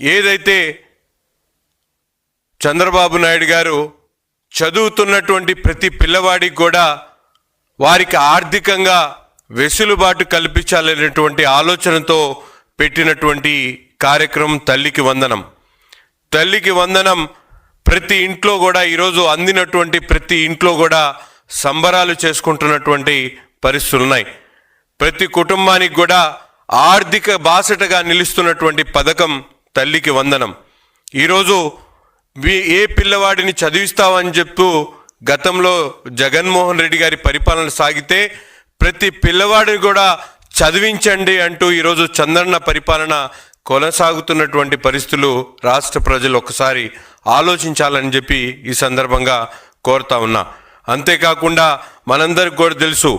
ఏదైతే చంద్రబాబు నాయుడు గారు చదువుతున్నటువంటి ప్రతి పిల్లవాడికి కూడా వారికి ఆర్థికంగా వెసులుబాటు కల్పించాలనేటువంటి ఆలోచనతో పెట్టినటువంటి కార్యక్రమం తల్లికి వందనం. తల్లికి వందనం ప్రతి ఇంట్లో కూడా ఈరోజు అందినటువంటి ప్రతి ఇంట్లో కూడా సంబరాలు చేసుకుంటున్నటువంటి పరిస్థితులు ఉన్నాయి. ప్రతి కుటుంబానికి కూడా ఆర్థిక బాసటగా నిలుస్తున్నటువంటి పథకం తల్లికి వందనం. ఈరోజు మీ ఏ పిల్లవాడిని చదివిస్తావని చెప్తూ గతంలో జగన్మోహన్ రెడ్డి గారి పరిపాలన సాగితే ప్రతి పిల్లవాడిని కూడా చదివించండి అంటూ ఈరోజు చంద్రన్న పరిపాలన కొనసాగుతున్నటువంటి పరిస్థితులు రాష్ట్ర ప్రజలు ఒకసారి ఆలోచించాలని చెప్పి ఈ సందర్భంగా కోరుతా ఉన్నా. అంతేకాకుండా మనందరికి కూడా తెలుసు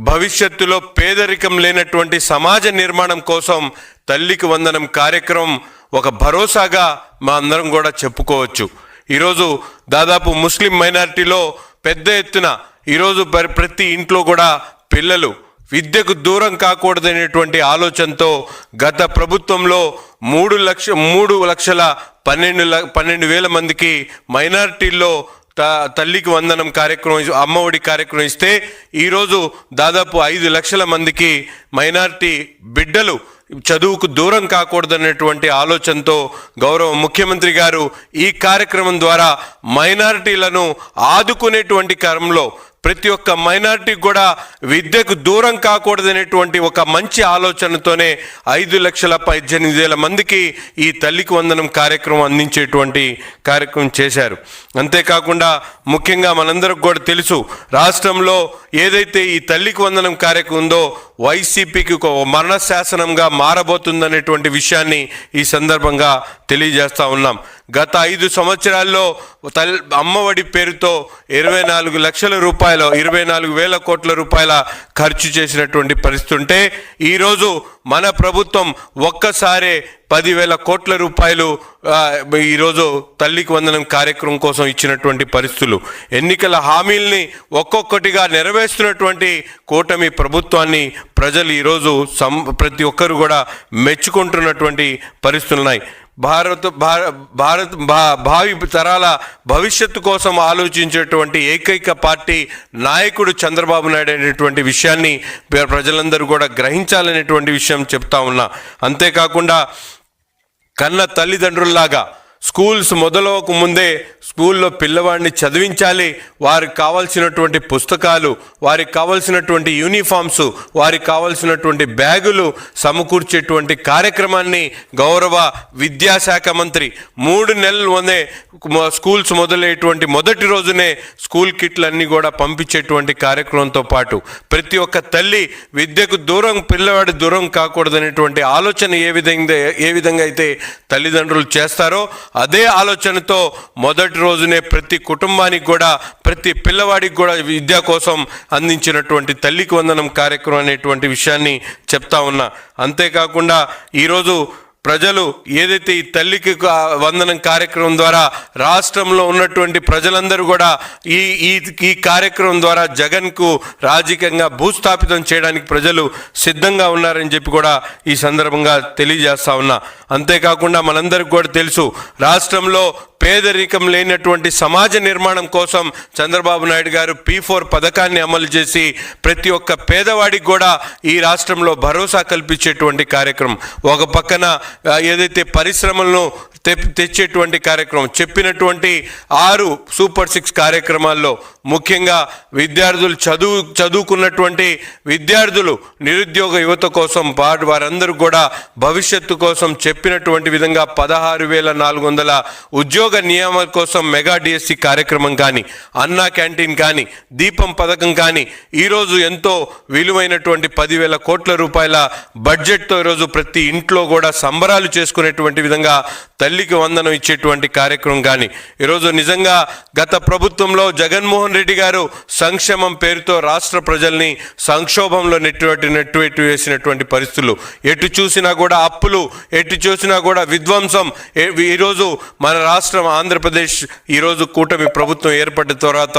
భవిష్యత్తులో పేదరికం లేనటువంటి సమాజ నిర్మాణం కోసం తల్లికి వందనం కార్యక్రమం ఒక భరోసాగా మా అందరం కూడా చెప్పుకోవచ్చు. ఈరోజు దాదాపు ముస్లిం మైనారిటీలో పెద్ద ఎత్తున ఈరోజు ప్రతి ఇంట్లో కూడా పిల్లలు విద్యకు దూరం కాకూడదనేటువంటి ఆలోచనతో గత ప్రభుత్వంలో మూడు లక్ష మూడు లక్షల పన్నెండు పన్నెండు వేల మందికి మైనారిటీల్లో త తల్లికి వందనం కార్యక్రమం అమ్మఒడి కార్యక్రమం ఇస్తే ఈరోజు దాదాపు ఐదు లక్షల మందికి మైనారిటీ బిడ్డలు చదువుకు దూరం కాకూడదనేటువంటి ఆలోచనతో గౌరవ ముఖ్యమంత్రి గారు ఈ కార్యక్రమం ద్వారా మైనారిటీలను ఆదుకునేటువంటి క్రమంలో ప్రతి ఒక్క మైనారిటీకి కూడా విద్యకు దూరం కాకూడదనేటువంటి ఒక మంచి ఆలోచనతోనే ఐదు లక్షల పద్దెనిమిది వేల మందికి ఈ తల్లికి వందనం కార్యక్రమం అందించేటువంటి కార్యక్రమం చేశారు. అంతేకాకుండా ముఖ్యంగా మనందరికి కూడా తెలుసు రాష్ట్రంలో ఏదైతే ఈ తల్లికి వందనం కార్యక్రమం ఉందో వైసీపీకి ఒక మరణ శాసనంగా మారబోతుందనేటువంటి విషయాన్ని ఈ సందర్భంగా తెలియజేస్తా ఉన్నాం. గత ఐదు సంవత్సరాల్లో తల్ అమ్మఒడి పేరుతో ఇరవై నాలుగు లక్షల రూపాయలు ఇరవై నాలుగు వేల కోట్ల రూపాయల ఖర్చు చేసినటువంటి పరిస్థితి ఉంటే ఈరోజు మన ప్రభుత్వం ఒక్కసారే పదివేల కోట్ల రూపాయలు ఈరోజు తల్లికి వందనం కార్యక్రమం కోసం ఇచ్చినటువంటి పరిస్థితులు. ఎన్నికల హామీల్ని ఒక్కొక్కటిగా నెరవేరుస్తున్నటువంటి కూటమి ప్రభుత్వాన్ని ప్రజలు ఈరోజు సం ప్రతి ఒక్కరు కూడా మెచ్చుకుంటున్నటువంటి పరిస్థితులు ఉన్నాయి భారత భార- భారత్ భా- భావి తరాల భవిష్యత్తు కోసం ఆలోచించేటువంటి ఏకైక పార్టీ నాయకుడు చంద్రబాబు నాయుడు అనేటువంటి విషయాన్ని ప్రజలందరూ కూడా గ్రహించాలనేటువంటి విషయం చెప్తా ఉన్నా. అంతేకాకుండా కన్న తల్లిదండ్రుల్లాగా స్కూల్స్ మొదలవక ముందే స్కూల్లో పిల్లవాడిని చదివించాలి. వారికి కావాల్సినటువంటి పుస్తకాలు వారికి కావాల్సినటువంటి యూనిఫామ్స్ వారికి కావాల్సినటువంటి బ్యాగులు సమకూర్చేటువంటి కార్యక్రమాన్ని గౌరవ విద్యాశాఖ మంత్రి మూడు నెలలు ముందే స్కూల్స్ మొదలయ్యేటువంటి మొదటి రోజునే స్కూల్ కిట్లన్నీ కూడా పంపించేటువంటి కార్యక్రమంతో పాటు ప్రతి ఒక్క తల్లి విద్యకు దూరం పిల్లవాడి దూరం కాకూడదనేటువంటి ఆలోచన ఏ విధంగా ఏ విధంగా అయితే తల్లిదండ్రులు చేస్తారో అదే ఆలోచనతో మొదటి రోజునే ప్రతి కుటుంబానికి కూడా ప్రతి పిల్లవాడికి కూడా విద్య కోసం అందించినటువంటి తల్లికి వందనం కార్యక్రమం అనేటువంటి విషయాన్ని చెప్తా ఉన్నా. అంతేకాకుండా ఈరోజు ప్రజలు ఏదైతే ఈ తల్లికి వందనం కార్యక్రమం ద్వారా రాష్ట్రంలో ఉన్నటువంటి ప్రజలందరూ కూడా ఈ ఈ ఈ కార్యక్రమం ద్వారా జగన్కు రాజకీయంగా భూస్థాపితం చేయడానికి ప్రజలు సిద్ధంగా ఉన్నారని చెప్పి కూడా ఈ సందర్భంగా తెలియజేస్తా ఉన్నా. అంతేకాకుండా మనందరికి కూడా తెలుసు రాష్ట్రంలో పేదరికం లేనటువంటి సమాజ నిర్మాణం కోసం చంద్రబాబు నాయుడు గారు పీ ఫోర్ పథకాన్ని అమలు చేసి ప్రతి ఒక్క పేదవాడికి కూడా ఈ రాష్ట్రంలో భరోసా కల్పించేటువంటి కార్యక్రమం. ఒక పక్కన ఏదైతే పరిశ్రమలను తెచ్చేటువంటి కార్యక్రమం. చెప్పినటువంటి ఆరు సూపర్ సిక్స్ కార్యక్రమాల్లో ముఖ్యంగా విద్యార్థులు చదువు చదువుకున్నటువంటి విద్యార్థులు నిరుద్యోగ యువత కోసం పాటు వారందరూ కూడా భవిష్యత్తు కోసం చెప్పినటువంటి విధంగా పదహారు వేల నాలుగు వందల ఉద్యోగ నియామక కోసం మెగా డిఎస్సి కార్యక్రమం కానీ అన్నా క్యాంటీన్ కానీ దీపం పథకం కానీ ఈరోజు ఎంతో విలువైనటువంటి పదివేల కోట్ల రూపాయల బడ్జెట్తో ఈరోజు ప్రతి ఇంట్లో కూడా సంబరాలు చేసుకునేటువంటి విధంగా తల్లి తల్లికి వందనం ఇచ్చేటువంటి కార్యక్రమం కానీ ఈరోజు నిజంగా గత ప్రభుత్వంలో జగన్మోహన్ రెడ్డి గారు సంక్షేమం పేరుతో రాష్ట్ర ప్రజల్ని సంక్షోభంలో నెట్టువెట్టి నెట్టువెట్టు వేసినటువంటి పరిస్థితులు. ఎటు చూసినా కూడా అప్పులు ఎటు చూసినా కూడా విధ్వంసం. ఈరోజు మన రాష్ట్రం ఆంధ్రప్రదేశ్ ఈరోజు కూటమి ప్రభుత్వం ఏర్పడిన తర్వాత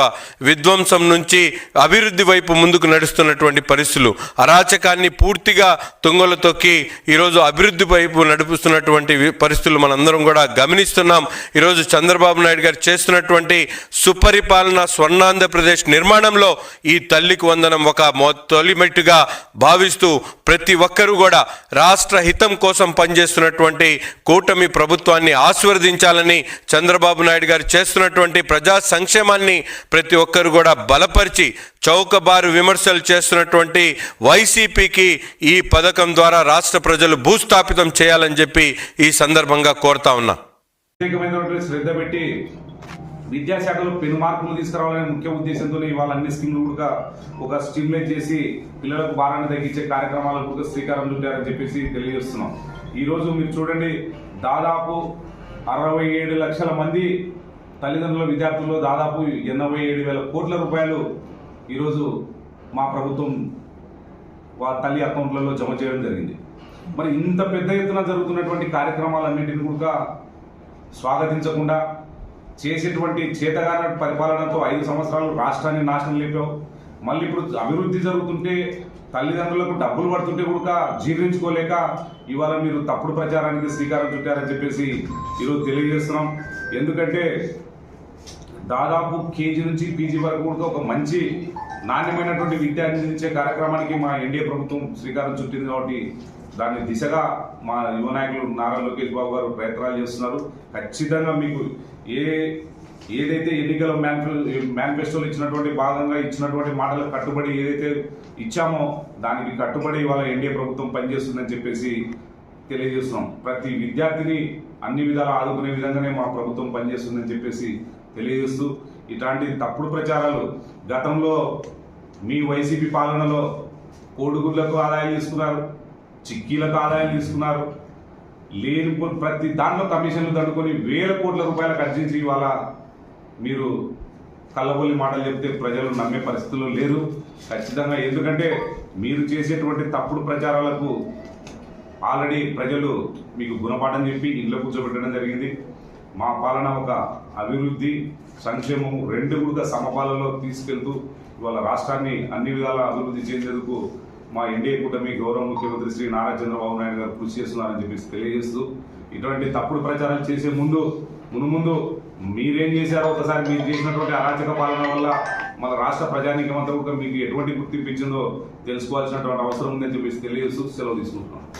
విధ్వంసం నుంచి అభివృద్ధి వైపు ముందుకు నడుస్తున్నటువంటి పరిస్థితులు. అరాచకాన్ని పూర్తిగా తుంగలు తొక్కి ఈరోజు అభివృద్ధి వైపు నడుపుతున్నటువంటి పరిస్థితులు మనందరం కూడా గమనిస్తున్నాం. ఈరోజు చంద్రబాబు నాయుడు గారు చేస్తున్నటువంటి సుపరిపాలన స్వర్ణాంధ్రప్రదేశ్ నిర్మాణంలో ఈ తల్లికి వందనం ఒక తొలిమెట్టుగా భావిస్తూ ప్రతి ఒక్కరూ కూడా రాష్ట్ర హితం కోసం పనిచేస్తున్నటువంటి కూటమి ప్రభుత్వాన్ని ఆశీర్వదించాలని చంద్రబాబు నాయుడు గారు చేస్తున్నటువంటి ప్రజా సంక్షేమాన్ని ప్రతి ఒక్కరు కూడా బలపరిచి చౌకబారు విమర్శలు చేస్తున్నటువంటి వైసీపీకి ఈ పథకం ద్వారా రాష్ట్ర ప్రజలు భూస్థాపితం చేయాలని చెప్పి ఈ సందర్భంగా కోరుతా ఉన్నా. ప్రత్యేకమైనటువంటి శ్రద్ధ పెట్టి విద్యాశాఖలో పెను మార్పులు తీసుకురావాలనే ముఖ్య ఉద్దేశంతో ఇవాళ అన్ని స్కీమ్లు కూడా ఒక స్టిమ్యులేట్ చేసి పిల్లలకు భారాన్ని తగ్గించే కార్యక్రమాలకు కూడా శ్రీకారం చుట్టారని చెప్పేసి తెలియజేస్తున్నాం. ఈరోజు మీరు చూడండి దాదాపు అరవై ఏడు లక్షల మంది తల్లిదండ్రుల విద్యార్థుల్లో దాదాపు ఎనభై ఏడు వేల కోట్ల రూపాయలు ఈరోజు మా ప్రభుత్వం వాళ్ళ తల్లి అకౌంట్లలో జమ చేయడం జరిగింది. మరి ఇంత పెద్ద ఎత్తున జరుగుతున్నటువంటి కార్యక్రమాలన్నింటినీ కూడా స్వాగతించకుండా చేసేటువంటి చేతగాన పరిపాలనతో ఐదు సంవత్సరాలు రాష్ట్రాన్ని నాశనం లేపావు. మళ్ళీ ఇప్పుడు అభివృద్ధి జరుగుతుంటే తల్లిదండ్రులకు డబ్బులు పడుతుంటే కూడా జీర్ణించుకోలేక ఇవాళ మీరు తప్పుడు ప్రచారానికి శ్రీకారం చుట్టారని చెప్పేసి ఈరోజు తెలియజేస్తున్నాం. ఎందుకంటే దాదాపు కేజీ నుంచి పీజీ వరకు కూడా ఒక మంచి నాణ్యమైనటువంటి విద్య అందించే కార్యక్రమానికి మా ఎన్డీఏ ప్రభుత్వం శ్రీకారం చుట్టింది కాబట్టి దాని దిశగా మా యువ నాయకులు నారా లోకేష్ బాబు గారు ప్రయత్నాలు చేస్తున్నారు. ఖచ్చితంగా మీకు ఏ ఏదైతే ఎన్నికల మేనిఫెస్టోలో ఇచ్చినటువంటి భాగంగా ఇచ్చినటువంటి మాటలకు కట్టుబడి ఏదైతే ఇచ్చామో దానికి కట్టుబడి ఇవాళ ఎన్డీఏ ప్రభుత్వం పనిచేస్తుందని చెప్పేసి తెలియజేస్తున్నాం. ప్రతి విద్యార్థిని అన్ని విధాలు ఆదుకునే విధంగానే మా ప్రభుత్వం పనిచేస్తుందని చెప్పేసి తెలియజేస్తూ ఇట్లాంటి తప్పుడు ప్రచారాలు గతంలో మీ వైసీపీ పాలనలో కోడిగుడ్లకు ఆదాయం తీసుకున్నారు. చిక్కీలకు ఆదాయం తీసుకున్నారు. లేని ప్రతి దాంట్లో కమిషన్లు దండుకొని వేల కోట్ల రూపాయలు ఖర్చించి ఇవాళ మీరు కళ్ళబొల్లి మాటలు చెప్తే ప్రజలు నమ్మే పరిస్థితుల్లో లేరు. ఖచ్చితంగా ఎందుకంటే మీరు చేసేటువంటి తప్పుడు ప్రచారాలకు ఆల్రెడీ ప్రజలు మీకు గుణపాఠం చెప్పి ఇంట్లో కూర్చోబెట్టడం జరిగింది. మా పాలన ఒక అభివృద్ధి సంక్షేమం రెండు కూడా సమపాలలో తీసుకెళ్తూ ఇవాళ రాష్ట్రాన్ని అన్ని విధాల అభివృద్ధి చేసేందుకు మా ఎన్డీఏ కూటమి గౌరవ ముఖ్యమంత్రి శ్రీ నారా చంద్రబాబు నాయుడు గారు కృషి చేస్తున్నారని చెప్పేసి తెలియజేస్తూ ఇటువంటి తప్పుడు ప్రచారం చేసే ముందు ముందు ముందు మీరేం చేశారో ఒకసారి మీరు చేసినటువంటి అరాచక పాలన వల్ల మన రాష్ట్ర ప్రజానీకమంతా కూడా మీకు ఎటువంటి గుర్తింపు ఇచ్చిందో తెలుసుకోవాల్సినటువంటి అవసరం ఉందని చెప్పేసి తెలియజేస్తూ సెలవు తీసుకుంటున్నాం.